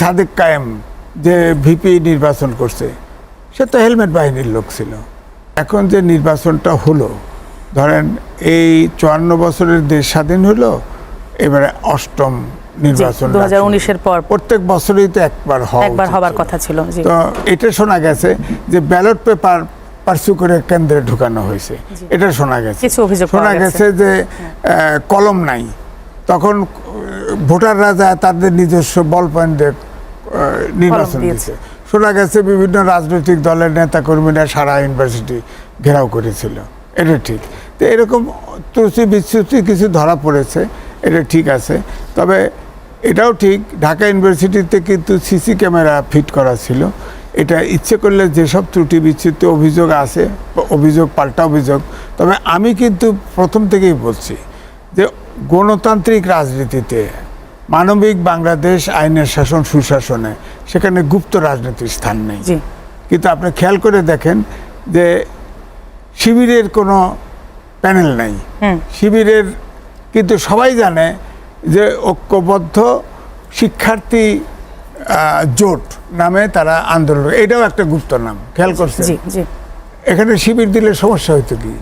সাদেক কায়েম যে ভিপি নির্বাচন করছে সে তো হেলমেট বাহিনীর লোক ছিল। এখন যে নির্বাচনটা হলো ধরেন এই চুয়ান্ন বছরের দেশ স্বাধীন হলো এবারে অষ্টম নির্বাচন দু হাজার উনিশের পর প্রত্যেক বছরই তো একবার হওয়া একবার হবার কথা ছিল তো এটা শোনা গেছে যে ব্যালট পেপার পার্সু করে কেন্দ্রে ঢুকানো হয়েছে। এটা শোনা গেছে। শোনা গেছে। যে কলম নাই। তখন ভোটাররা যায় তাদের নিজস্ব বল পয়েন্ট দিয়ে নির্বাচন দিয়েছে। শোনা গেছে বিভিন্ন রাজনৈতিক দলের নেতা কর্মীরা সারা ইউনিভার্সিটি ঘেরাও করেছিল। এটা ঠিক। তো এরকম ত্রুটি বিচ্যুতি কিছু ধরা পড়েছে এটা ঠিক আছে। তবে এটাও ঠিক ঢাকা ইউনিভার্সিটিতে কিন্তু সিসি ক্যামেরা ফিট করা ছিল। এটা ইচ্ছে করলে যেসব ত্রুটি বিচ্যুতি অভিযোগ আছে অভিযোগ পাল্টা অভিযোগ তবে আমি কিন্তু প্রথম থেকেই বলছি যে গণতান্ত্রিক রাজনীতিতে মানবিক বাংলাদেশ আইনের শাসন সুশাসনে সেখানে গুপ্ত রাজনীতির স্থান নেই। কিন্তু আপনি খেয়াল করে দেখেন যে শিবিরের কোনো প্যানেল নেই। শিবিরের কিন্তু সবাই জানে যে ঐক্যবদ্ধ শিক্ষার্থী জোট নামে তারা আন্দোলন এটাও একটা গুপ্ত নাম খেয়াল করছে এখানে শিবির দিলে সমস্যা হইতো কি?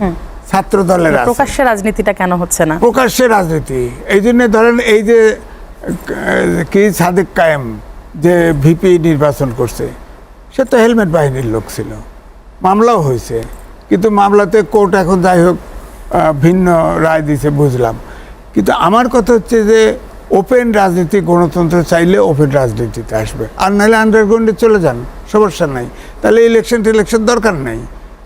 ছাত্র দলের প্রকাশ্যে রাজনীতিটা কেন হচ্ছে না? প্রকাশ্যে রাজনীতি। এই জন্য ধরেন এই যে কি সাদেক কায়েম যে ভিপি নির্বাচন করছে? সে তো হেলমেট বাহিনীর লোক ছিল। মামলাও হয়েছে। কিন্তু মামলাতে কোর্ট এখন যাই হোক ভিন্ন রায় দিছে বুঝলাম। কিন্তু আমার কথা হচ্ছে যে ওপেন রাজনীতি গণতন্ত্র চাইলে ওপেন রাজনীতিতে আসবে। আর নাহলে আন্ডারগ্রাউন্ডে চলে যান, সমস্যা নাই। তাহলে ইলেকশন টিলেকশন দরকার নেই।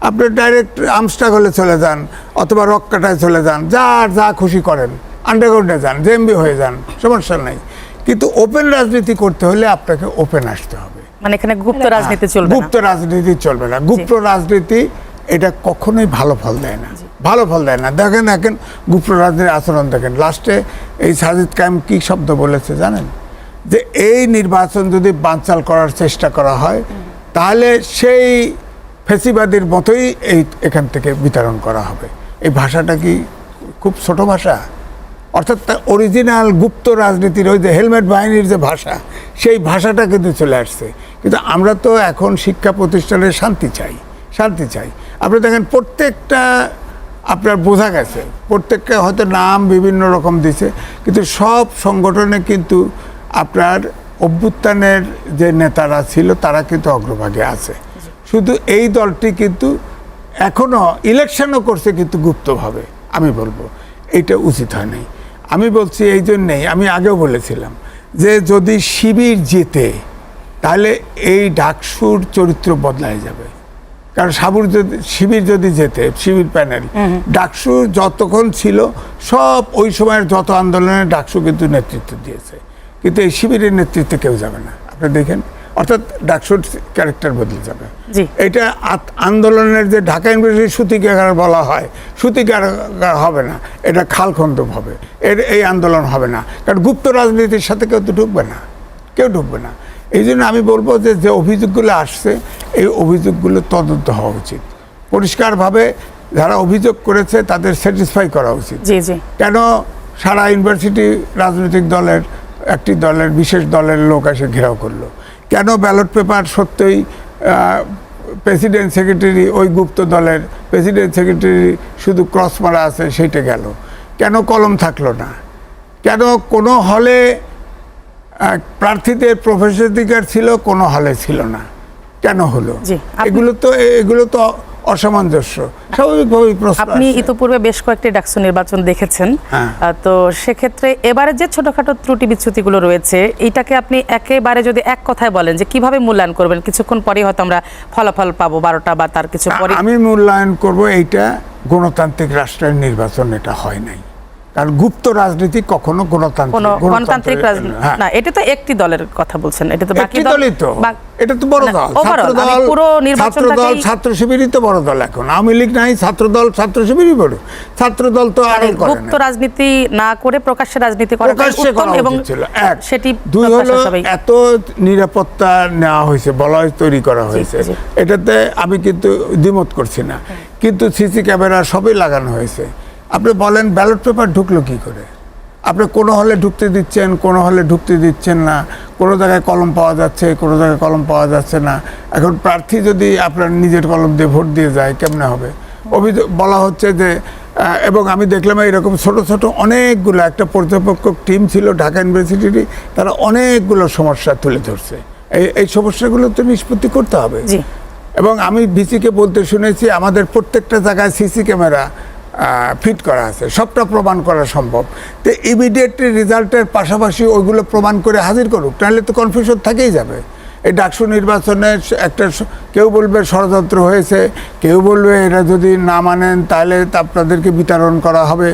আপনি ডাইরেক্ট আমস্টাগলে চলে যান, অথবা রক্কাটায় চলে যান যা যা খুশি করেন। আন্ডারগ্রাউন্ডে যান জেএমবি হয়ে যান সমস্যা নেই। কিন্তু ওপেন রাজনীতি করতে হলে আপনাকে ওপেন আসতে হবে। মানে এখানে গুপ্ত রাজনীতি চলবে গুপ্ত রাজনীতি চলবে না। গুপ্ত রাজনীতি এটা কখনোই ভালো ফল দেয় না। ভালো ফল দেয় না। দেখেন এখন গুপ্ত রাজনীতির আচরণ দেখেন। লাস্টে এই সাজিদ কায়েম কি শব্দ বলেছে জানেন? যে এই নির্বাচন যদি বানচাল করার চেষ্টা করা হয় তাহলে সেই ফেসিবাদীর মতোই এই এখান থেকে বিতরণ করা হবে। এই ভাষাটা কি খুব ছোট ভাষা? অর্থাৎ অরিজিনাল গুপ্ত রাজনীতির ওই যে হেলমেট বাহিনীর যে ভাষা, সেই ভাষাটা কিন্তু চলে আসছে। কিন্তু আমরা তো এখন শিক্ষা প্রতিষ্ঠানে শান্তি চাই শান্তি চাই। আপনি দেখেন প্রত্যেকটা, আপনার বোঝা গেছে, প্রত্যেককে হয়তো নাম বিভিন্ন রকম দিছে, কিন্তু সব সংগঠনে কিন্তু আপনার অভ্যুত্থানের যে নেতারা ছিল, তারা কিন্তু অগ্রভাগে আছে। শুধু এই দলটি কিন্তু এখনও ইলেকশনও করছে কিন্তু গুপ্তভাবে, আমি বলব। এটা উচিত হয় নাই। আমি বলছি এই জন্যেই আমি আগেও বলেছিলাম যে যদি শিবির জেতে তাহলে এই ডাকসুর চরিত্র বদলায় যাবে। কারণ সাবুর যদি শিবির যদি যেতে শিবির প্যানেল ডাকসু যতক্ষণ ছিল সব ওই সময়ের যত আন্দোলনে ডাকসু কিন্তু নেতৃত্ব দিয়েছে। কিন্তু এই শিবিরের নেতৃত্বে কেউ যাবে না। আপনি দেখেন। অর্থাৎ ডাকসুর ক্যারেক্টার বদলে যাবে। এটা আন্দোলনের যে ঢাকা ইউনিভার্সিটি সুতিকাগার বলা হয় সুতিকাগার হবে না। এটা খালখন্দব হবে। এর এই আন্দোলন হবে না। কারণ গুপ্ত রাজনীতির সাথে কেউ তো ঢুকবে না। কেউ ঢুকবে না। এই জন্য আমি বলব যে যে অভিযোগগুলো আসছে এই অভিযোগগুলো তদন্ত হওয়া উচিত। পরিষ্কারভাবে যারা অভিযোগ করেছে তাদের স্যাটিসফাই করা উচিত। কেন সারা ইউনিভার্সিটি রাজনৈতিক দলের একটি দলের বিশেষ দলের লোক এসে ঘেরাও করল? কেন ব্যালট পেপার সত্যই প্রেসিডেন্ট সেক্রেটারি ওই গুপ্ত দলের প্রেসিডেন্ট সেক্রেটারি শুধু ক্রস মারা আছে সেইটা গেল। কেন কলম থাকল না? কেন কোনো হলে প্রার্থীদের প্রবেশাধিকার ছিল কোনো হলে ছিল না? কেন হলো? এগুলো তো এগুলো তো অসামঞ্জস্য স্বাভাবিকভাবেই প্রশ্ন আপনি। ইতোপূর্বে বেশ কয়েকটি ডাকসু নির্বাচন দেখেছেন হ্যাঁ। তো সেক্ষেত্রে এবারে যে ছোটখাটো ত্রুটি বিচ্যুতিগুলো রয়েছে এইটাকে আপনি একেবারে যদি এক কথায় বলেন যে কীভাবে মূল্যায়ন করবেন কিছুক্ষণ পরেই হয়তো আমরা ফলাফল পাবো বারোটা বা তার কিছু পরে আমি মূল্যায়ন করব এইটা গণতান্ত্রিক রাষ্ট্রের নির্বাচন এটা হয় নাই কারণ গুপ্ত রাজনীতি কখনো গণতান্ত্রিক গণতান্ত্রিক হ্যাঁ। না এটা তো একটি দলের কথা বলছেন এটা তো বাকি দলই তো। এটা তো বড় দল। ছাত্র দল পুরো ছাত্র দল ছাত্র শিবিরই তো বড় দল এখন। আওয়ামী লীগ নাই ছাত্র দল ছাত্র শিবিরই বড়। ছাত্র দল তো মানে আরও গুপ্ত রাজনীতি না করে প্রকাশ্যে রাজনীতি করা প্রকাশ্যে করা এবং এক সেটি দুই হলো এত নিরাপত্তা নেওয়া হয়েছে বলয় তৈরি করা হয়েছে। এটাতে আমি কিন্তু দ্বিমত করছি না। কিন্তু সিসি ক্যামেরা সবই লাগানো হয়েছে। আপনি বলেন ব্যালট পেপার ঢুকলো কি করে? আপনি কোনো হলে ঢুকতে দিচ্ছেন কোনো হলে ঢুকতে দিচ্ছেন না কোনো জায়গায় কলম পাওয়া যাচ্ছে কোনো জায়গায় কলম পাওয়া যাচ্ছে না। এখন প্রার্থী যদি আপনার নিজের কলম দিয়ে ভোট দিয়ে যায় কেমনে হবে? অভিযোগ বলা হচ্ছে যে এবং আমি দেখলাম এরকম ছোট ছোট অনেকগুলো একটা পর্যবেক্ষক টিম ছিল ঢাকা ইউনিভার্সিটির তারা অনেকগুলো সমস্যা তুলে ধরছে। এই এই সমস্যাগুলো তো নিষ্পত্তি করতে হবে। এবং আমি ভিসিকে বলতে শুনেছি আমাদের প্রত্যেকটা জায়গায় সিসি ক্যামেরা ফিট করা আছে। সবটা প্রমাণ করা সম্ভব। তো ইমিডিয়েটলি রেজাল্টের পাশাপাশি ওইগুলো প্রমাণ করে হাজির করুক, তাহলে তো কনফিউশন থেকেই যাবে। এই ডাকসু নির্বাচনে একটা কেউ বলবে ষড়যন্ত্র হয়েছে, কেউ বলবে এরা যদি না মানেন তাহলে আপনাদেরকে বিতরণ করা হবে।